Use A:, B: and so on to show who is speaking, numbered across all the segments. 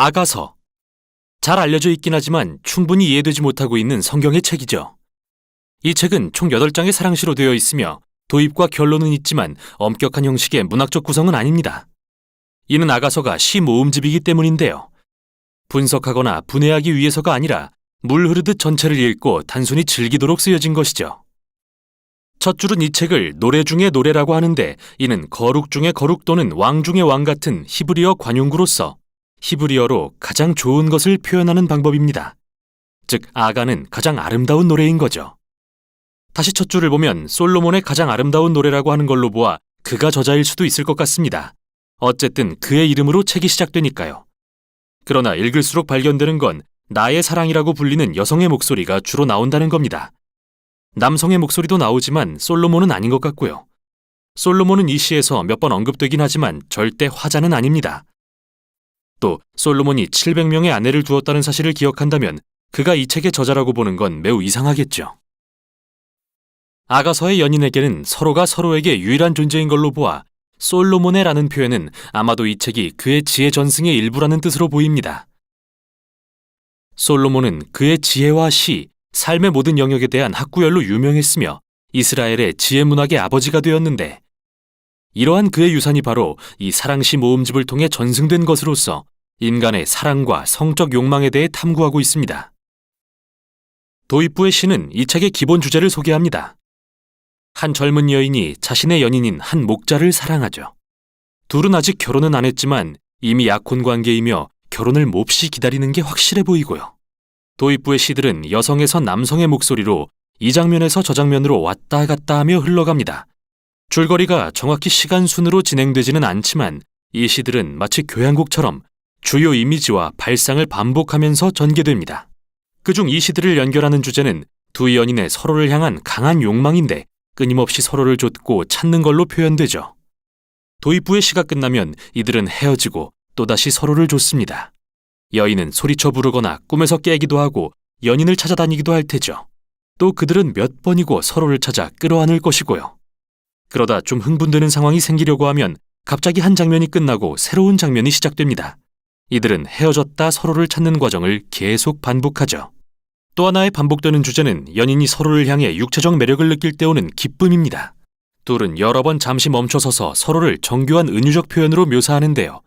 A: 아가서. 잘 알려져 있긴 하지만 충분히 이해되지 못하고 있는 성경의 책이죠. 이 책은 총 8장의 사랑시로 되어 있으며 도입과 결론은 있지만 엄격한 형식의 문학적 구성은 아닙니다. 이는 아가서가 시 모음집이기 때문인데요. 분석하거나 분해하기 위해서가 아니라 물 흐르듯 전체를 읽고 단순히 즐기도록 쓰여진 것이죠. 첫 줄은 이 책을 노래 중의 노래라고 하는데 이는 거룩 중의 거룩 또는 왕 중의 왕 같은 히브리어 관용구로서 히브리어로 가장 좋은 것을 표현하는 방법입니다. 즉, 아가는 가장 아름다운 노래인 거죠. 다시 첫 줄을 보면 솔로몬의 가장 아름다운 노래라고 하는 걸로 보아 그가 저자일 수도 있을 것 같습니다. 어쨌든 그의 이름으로 책이 시작되니까요. 그러나 읽을수록 발견되는 건 나의 사랑이라고 불리는 여성의 목소리가 주로 나온다는 겁니다. 남성의 목소리도 나오지만 솔로몬은 아닌 것 같고요. 솔로몬은 이 시에서 몇 번 언급되긴 하지만 절대 화자는 아닙니다. 또 솔로몬이 700명의 아내를 두었다는 사실을 기억한다면 그가 이 책의 저자라고 보는 건 매우 이상하겠죠. 아가서의 연인에게는 서로가 서로에게 유일한 존재인 걸로 보아 솔로몬의라는 표현은 아마도 이 책이 그의 지혜 전승의 일부라는 뜻으로 보입니다. 솔로몬은 그의 지혜와 시, 삶의 모든 영역에 대한 학구열로 유명했으며 이스라엘의 지혜 문학의 아버지가 되었는데 이러한 그의 유산이 바로 이 사랑시 모음집을 통해 전승된 것으로서 인간의 사랑과 성적 욕망에 대해 탐구하고 있습니다. 도입부의 시는 이 책의 기본 주제를 소개합니다. 한 젊은 여인이 자신의 연인인 한 목자를 사랑하죠. 둘은 아직 결혼은 안 했지만 이미 약혼 관계이며 결혼을 몹시 기다리는 게 확실해 보이고요. 도입부의 시들은 여성에서 남성의 목소리로 이 장면에서 저 장면으로 왔다 갔다 하며 흘러갑니다. 줄거리가 정확히 시간 순으로 진행되지는 않지만 이 시들은 마치 교향곡처럼 주요 이미지와 발상을 반복하면서 전개됩니다. 그중 이 시들을 연결하는 주제는 두 연인의 서로를 향한 강한 욕망인데 끊임없이 서로를 좇고 찾는 걸로 표현되죠. 도입부의 시가 끝나면 이들은 헤어지고 또다시 서로를 좇습니다. 여인은 소리쳐 부르거나 꿈에서 깨기도 하고 연인을 찾아다니기도 할 테죠. 또 그들은 몇 번이고 서로를 찾아 끌어안을 것이고요. 그러다 좀 흥분되는 상황이 생기려고 하면 갑자기 한 장면이 끝나고 새로운 장면이 시작됩니다. 이들은 헤어졌다 서로를 찾는 과정을 계속 반복하죠. 또 하나의 반복되는 주제는 연인이 서로를 향해 육체적 매력을 느낄 때 오는 기쁨입니다. 둘은 여러 번 잠시 멈춰서서 서로를 정교한 은유적 표현으로 묘사하는데요.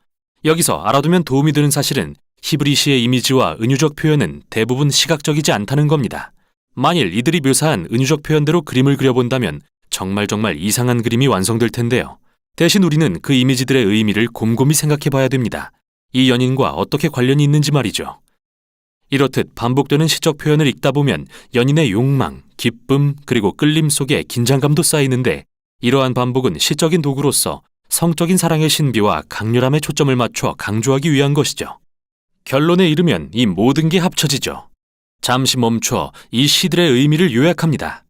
A: 여기서 알아두면 도움이 되는 사실은 히브리시의 이미지와 은유적 표현은 대부분 시각적이지 않다는 겁니다. 만일 이들이 묘사한 은유적 표현대로 그림을 그려본다면 정말 정말 이상한 그림이 완성될 텐데요. 대신 우리는 그 이미지들의 의미를 곰곰이 생각해 봐야 됩니다. 이 연인과 어떻게 관련이 있는지 말이죠. 이렇듯 반복되는 시적 표현을 읽다 보면 연인의 욕망, 기쁨, 그리고 끌림 속에 긴장감도 쌓이는데 이러한 반복은 시적인 도구로서 성적인 사랑의 신비와 강렬함에 초점을 맞춰 강조하기 위한 것이죠. 결론에 이르면 이 모든 게 합쳐지죠. 잠시 멈춰 이 시들의 의미를 요약합니다.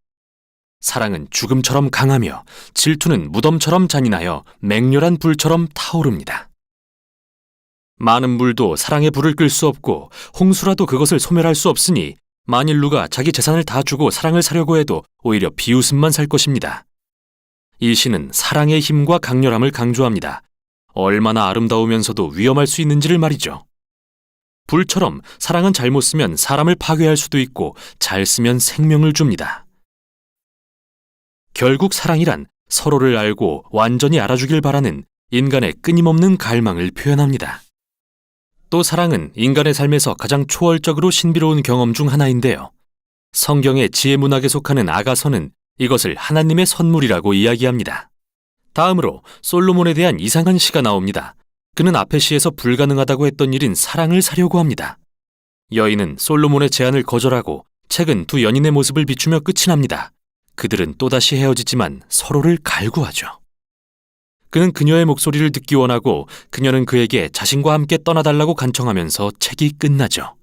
A: 사랑은 죽음처럼 강하며 질투는 무덤처럼 잔인하여 맹렬한 불처럼 타오릅니다. 많은 물도 사랑의 불을 끌 수 없고 홍수라도 그것을 소멸할 수 없으니 만일 누가 자기 재산을 다 주고 사랑을 사려고 해도 오히려 비웃음만 살 것입니다. 이 시는 사랑의 힘과 강렬함을 강조합니다. 얼마나 아름다우면서도 위험할 수 있는지를 말이죠. 불처럼 사랑은 잘못 쓰면 사람을 파괴할 수도 있고 잘 쓰면 생명을 줍니다. 결국 사랑이란 서로를 알고 완전히 알아주길 바라는 인간의 끊임없는 갈망을 표현합니다. 또 사랑은 인간의 삶에서 가장 초월적으로 신비로운 경험 중 하나인데요. 성경의 지혜 문학에 속하는 아가서는 이것을 하나님의 선물이라고 이야기합니다. 다음으로 솔로몬에 대한 이상한 시가 나옵니다. 그는 앞의 시에서 불가능하다고 했던 일인 사랑을 사려고 합니다. 여인은 솔로몬의 제안을 거절하고 책은 두 연인의 모습을 비추며 끝이 납니다. 그들은 또다시 헤어지지만 서로를 갈구하죠. 그는 그녀의 목소리를 듣기 원하고 그녀는 그에게 자신과 함께 떠나달라고 간청하면서 책이 끝나죠.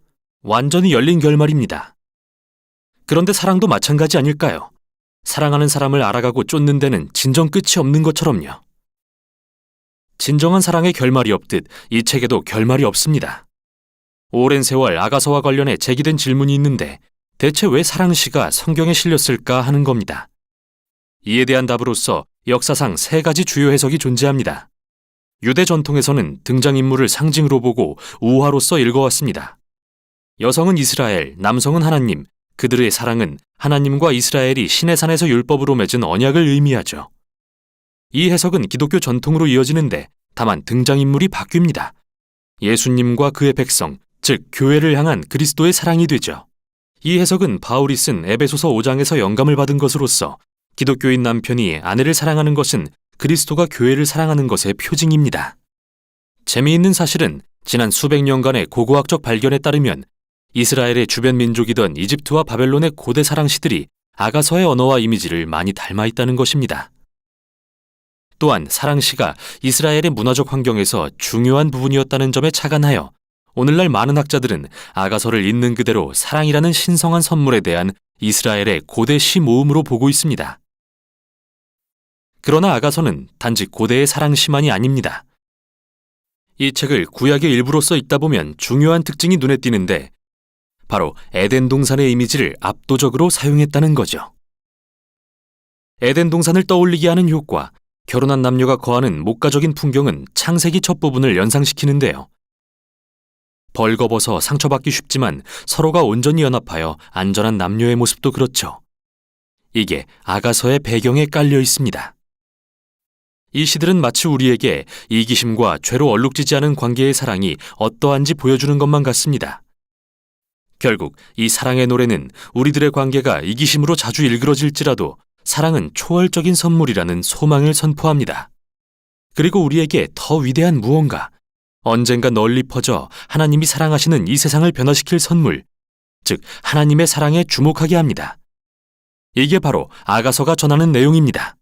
A: 완전히 열린 결말입니다. 그런데 사랑도 마찬가지 아닐까요? 사랑하는 사람을 알아가고 쫓는 데는 진정 끝이 없는 것처럼요. 진정한 사랑의 결말이 없듯 이 책에도 결말이 없습니다. 오랜 세월 아가서와 관련해 제기된 질문이 있는데 대체 왜 사랑시가 성경에 실렸을까 하는 겁니다. 이에 대한 답으로서 역사상 세 가지 주요 해석이 존재합니다. 유대 전통에서는 등장인물을 상징으로 보고 우화로서 읽어왔습니다. 여성은 이스라엘, 남성은 하나님, 그들의 사랑은 하나님과 이스라엘이 신의 산에서 율법으로 맺은 언약을 의미하죠. 이 해석은 기독교 전통으로 이어지는데 다만 등장인물이 바뀝니다. 예수님과 그의 백성, 즉 교회를 향한 그리스도의 사랑이 되죠. 이 해석은 바울이 쓴 에베소서 5장에서 영감을 받은 것으로서 기독교인 남편이 아내를 사랑하는 것은 그리스도가 교회를 사랑하는 것의 표징입니다. 재미있는 사실은 지난 수백 년간의 고고학적 발견에 따르면 이스라엘의 주변 민족이던 이집트와 바벨론의 고대 사랑시들이 아가서의 언어와 이미지를 많이 닮아 있다는 것입니다. 또한 사랑시가 이스라엘의 문화적 환경에서 중요한 부분이었다는 점에 착안하여 오늘날 많은 학자들은 아가서를 있는 그대로 사랑이라는 신성한 선물에 대한 이스라엘의 고대 시 모음으로 보고 있습니다. 그러나 아가서는 단지 고대의 사랑시만이 아닙니다. 이 책을 구약의 일부로서 읽다 보면 중요한 특징이 눈에 띄는데 바로 에덴 동산의 이미지를 압도적으로 사용했다는 거죠. 에덴 동산을 떠올리게 하는 효과, 결혼한 남녀가 거하는 목가적인 풍경은 창세기 첫 부분을 연상시키는데요. 벌거벗어 상처받기 쉽지만 서로가 온전히 연합하여 안전한 남녀의 모습도 그렇죠. 이게 아가서의 배경에 깔려 있습니다. 이 시들은 마치 우리에게 이기심과 죄로 얼룩지지 않은 관계의 사랑이 어떠한지 보여주는 것만 같습니다. 결국 이 사랑의 노래는 우리들의 관계가 이기심으로 자주 일그러질지라도 사랑은 초월적인 선물이라는 소망을 선포합니다. 그리고 우리에게 더 위대한 무언가, 언젠가 널리 퍼져 하나님이 사랑하시는 이 세상을 변화시킬 선물, 즉 하나님의 사랑에 주목하게 합니다. 이게 바로 아가서가 전하는 내용입니다.